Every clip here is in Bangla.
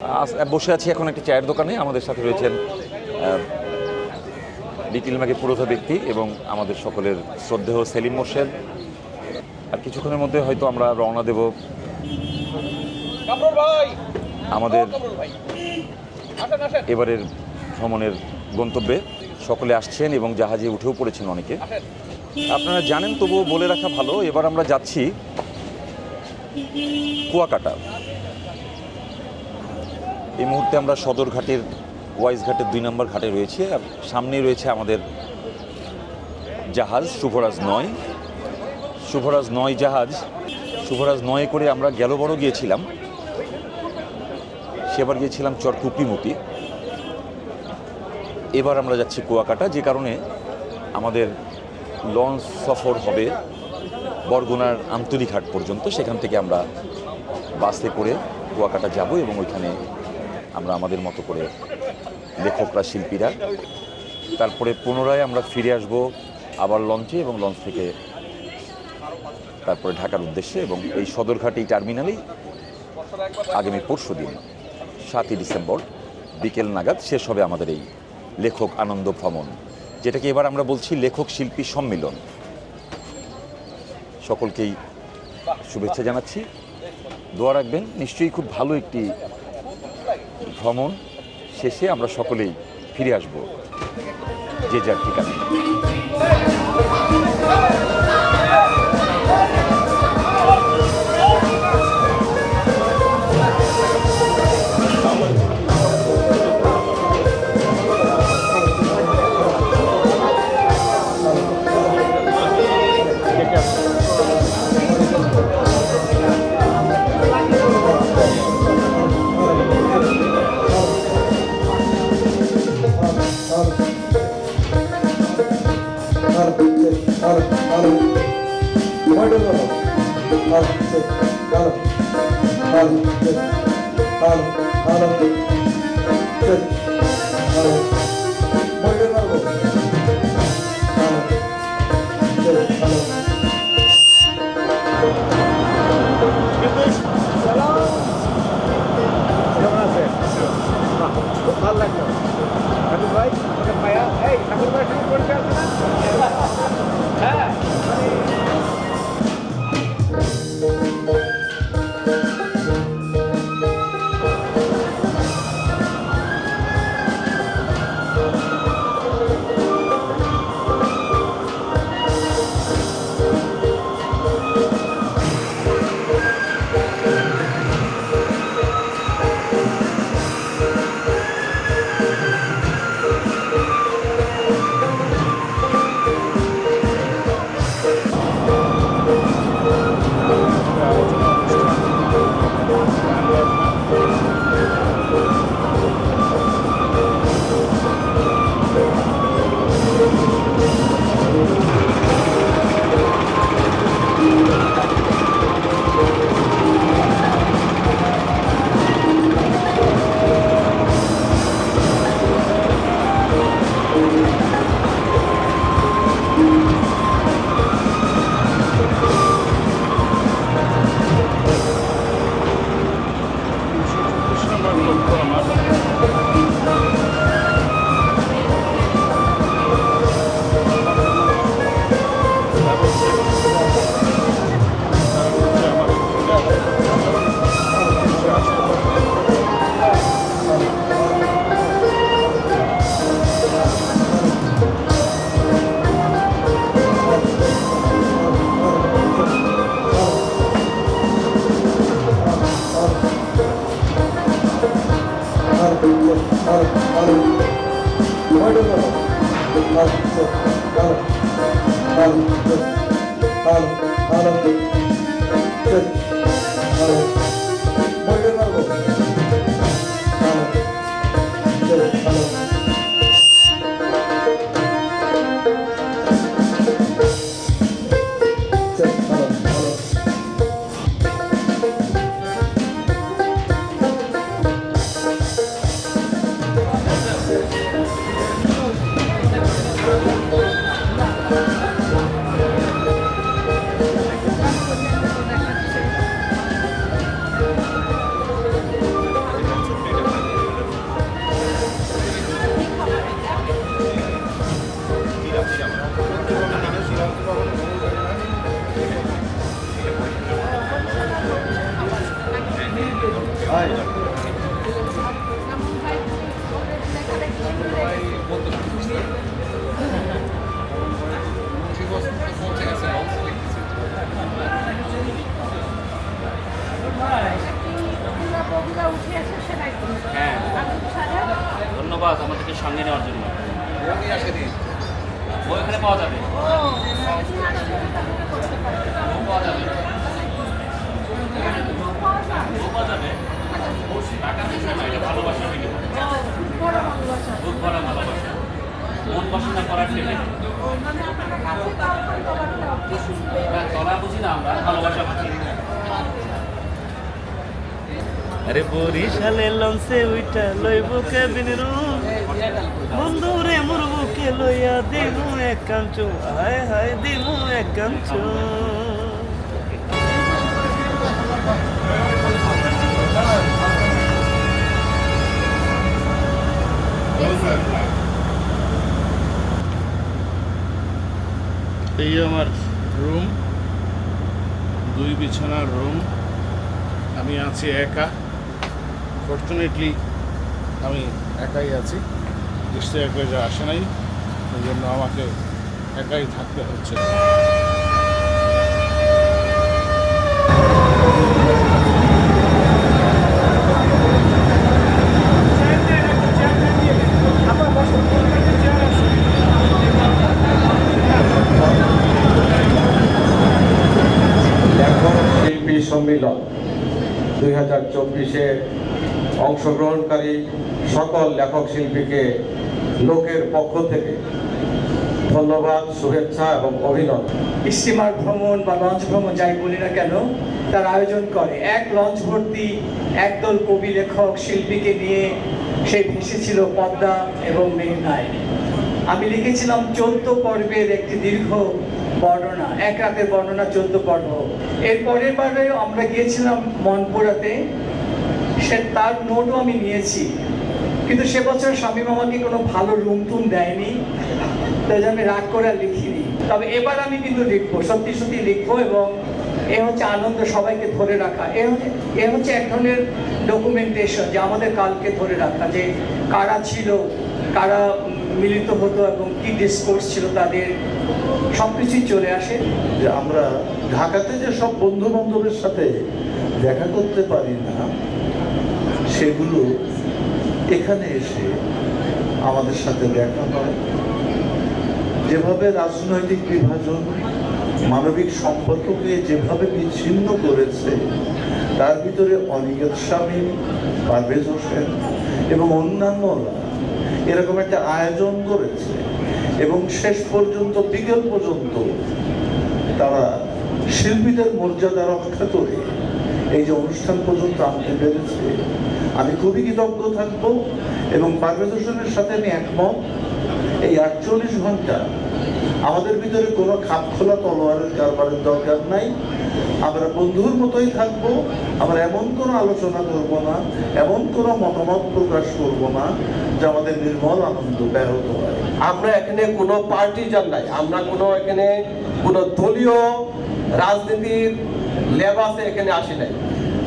আস- বসে আছি এখন একটি চায়ের দোকানে। আমাদের সাথে রয়েছেন লিটিল ম্যাগে পুরোধা ব্যক্তি এবং আমাদের সকলের শ্রদ্ধেয় সেলিম মোর্শেদ। আর কিছুক্ষণের মধ্যে হয়তো আমরা রওনা দেব আমাদের এবারের ভ্রমণের গন্তব্যে। সকলে আসছেন এবং জাহাজে উঠেও পড়েছেন অনেকে। আপনারা জানেন তবুও বলে রাখা ভালো এবার আমরা যাচ্ছি কুয়াকাটা। এই মুহূর্তে আমরা সদরঘাটের ওয়াইজ ঘাটের দুই নম্বর ঘাটে রয়েছে আর সামনেই রয়েছে আমাদের জাহাজ শুভরাজ নয়। শুভরাজ নয় জাহাজ। শুভরাজ নয় করে আমরা গেল বড় গিয়েছিলাম। সেবার গিয়েছিলাম চর কুকরিমুতি এবার আমরা যাচ্ছি কুয়াকাটা, যে কারণে আমাদের লঞ্চ সফর হবে বরগুনার আন্তরিক হাট পর্যন্ত। সেখান থেকে আমরা বাসে করে কুয়াকাটা যাব এবং ওইখানে আমরা আমাদের মতো করে লেখকরা, শিল্পীরা। তারপরে পুনরায় আমরা ফিরে আসব আবার লঞ্চে এবং লঞ্চ থেকে তারপরে ঢাকার উদ্দেশ্যে এবং এই সদরঘাট এই টার্মিনালেই আগামী পরশু দিন, সাতই ডিসেম্বর, বিকেল নাগাদ শেষ হবে আমাদের এই লেখক আনন্দ ভ্রমণ যেটাকে এবার আমরা বলছি লেখক শিল্পী সম্মিলন। সকলকেই শুভেচ্ছা জানাচ্ছি। দোয়া রাখবেন, নিশ্চয়ই খুব ভালো একটি ভ্রমণ শেষে আমরা সকলেই ফিরে আসব যে যার ঠিকানায় ধন্যবাদ আমাদেরকে সঙ্গে নেওয়ার জন্য। ওইখানে পাওয়া যাবে? ভালোবাসা যাবে। পাওয়া যাবে? ভালোবাসা ভালোবাসা। মন পছন্দ করার জন্য? আরে বরিশালে লঞ্চে উইটা লইব কেবিন রুম। বন্ধু মোর বুকে লইয়া দিমু এক কাঞ্চু। হায় হায় দিমু এক কাঞ্চু। এই আমার রুম দুই বিছানার রুম আমি আছি একা। ফর্চুনেটলি আমি একাই আছি। নিশ্চয়ই একবার আসে নাই ওই জন্য আমাকে একাই থাকতে হচ্ছে লেখক শিল্পী সম্মিলন দুই হাজার চব্বিশে অংশগ্রহণকারী সকল লেখক শিল্পীকে লোকের পক্ষ থেকে ধন্যবাদ, শুভেচ্ছা এবং অভিনন্দন। স্টিমার ভ্রমণ বা লঞ্চ ভ্রমণ যাই বলি না কেন, তার আয়োজন করে। এক লঞ্চ ভর্তি একদল কবি লেখক শিল্পীকে নিয়ে সে ভেসেছিল পদ্মা এবং মেঘনায়। আমি লিখেছিলাম চোদ্দ পর্বের একটি দীর্ঘ বর্ণনা। এক রাতের বর্ণনা, চোদ্দ পর্ব। এর পরের বারেও আমরা গিয়েছিলাম মনপুরাতে। সে তার নোটও আমি নিয়েছি। কিন্তু সে বছর স্বামী আমাকে কোনো ভালো রুম টুম দেয়নি। তাই আমি রাগ করে লিখিনি। তবে এবার আমি কিন্তু লিখব, সত্যি সত্যি লিখব এবং এ হচ্ছে আনন্দ সবাইকে ধরে রাখা। এ হচ্ছে এ হচ্ছে এক ধরনের ডকুমেন্টেশন যে আমাদের কালকে ধরে রাখা যে কারা ছিল, কারা মিলিত হতো এবং কি ডিসকোর্স ছিল তাদের সব কিছুই চলে আসে। যে আমরা ঢাকাতে যে সব বন্ধু বান্ধবের সাথে দেখা করতে পারি না সেগুলো এখানে এসে আমাদের সাথে দেখা হয়। যেভাবে রাজনৈতিক বিভাজন, মানবিক সম্পর্ককে যেভাবে বিচ্ছিন্ন করেছে, তার ভিতরে অনিয়ত স্বামী পারভেজ হোসেন এবং অন্যান্যরা এরকম একটা আয়োজন করেছে এবং শেষ পর্যন্ত, বিকেল পর্যন্ত তারা শিল্পীদের মর্যাদা রক্ষা করে এই যে অনুষ্ঠান পর্যন্ত আনতে পেরেছে আমি খুবই কৃতজ্ঞ থাকব এবং পারভেজ হোসেনের সাথে আমি একমত। এই আটচল্লিশ ঘণ্টা আমাদের ভিতরে কোনো খাপ খোলা তলোয়ারের কারবারের দরকার নাই। আমরা বন্ধুর মতোই থাকব, আমরা এমন কোনো আলোচনা করব না, এমন কোনো মতামত প্রকাশ করব না যা আমাদের নির্মল আনন্দ ব্যাহত হয়। আমরা এখানে কোনো পার্টি পার্টিজান নাই, আমরা কোনো এখানে কোনো দলীয় রাজনীতির লেবাসে এখানে আসি নাই।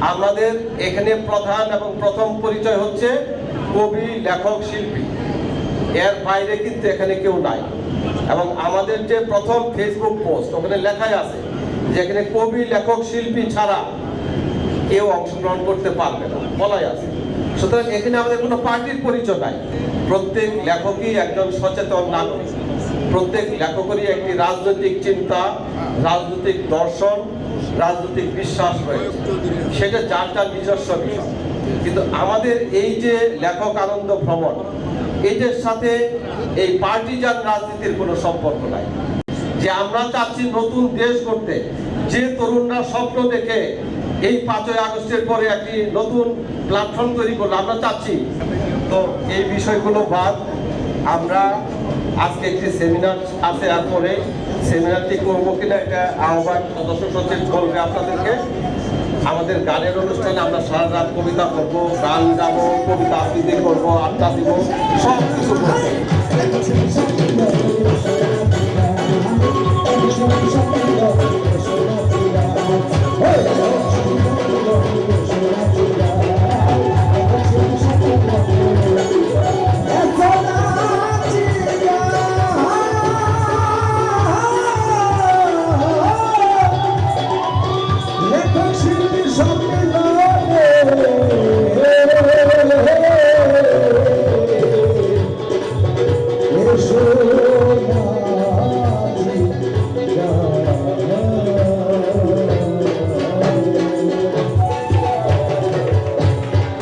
আমাদের এখানে প্রধান এবং প্রথম পরিচয় হচ্ছে কবি, লেখক, শিল্পী। এর বাইরে কিন্তু এখানে কেউ নাই। এবং আমাদের যে প্রথম ফেসবুক পোস্ট ওখানে লেখাই আছে যে এখানে কবি, লেখক, শিল্পী ছাড়া কেউ অংশগ্রহণ করতে পারবে না। বলাই আছে। সুতরাং এখানে আমাদের কোনো পার্টির পরিচয় নাই। প্রত্যেক লেখকই একজন সচেতন নাগরিক। প্রত্যেক লেখকেরই একটি রাজনৈতিক চিন্তা, রাজনৈতিক দর্শন রাজনৈতিক বিশ্বাস রয়েছে। সেটা যার যার নিজস্ব বিষয়। কিন্তু আমাদের এই যে লেখক আনন্দ ভ্রমণ এটার সাথে এই পার্টিজান রাজনীতির কোনো সম্পর্ক নাই। যে আমরা চাচ্ছি নতুন দেশ করতে, যে তরুণরা স্বপ্ন দেখে এই পাঁচই আগস্টের পরে একটি নতুন প্ল্যাটফর্ম তৈরি করল, আমরা চাচ্ছি। তো এই বিষয়গুলো বাদ, আমরা আজকে একটি সেমিনার আছে আর পরে সেমিনারটি করব কিনা এটা আহ্বান সদস্য সচিব বলবে আপনাদেরকে। আমাদের গানের অনুষ্ঠানে আমরা সারা রাত কবিতা করব গান গাবো, কবিতা আবৃত্তি করব, আড্ডা দিব সব কিছু করব।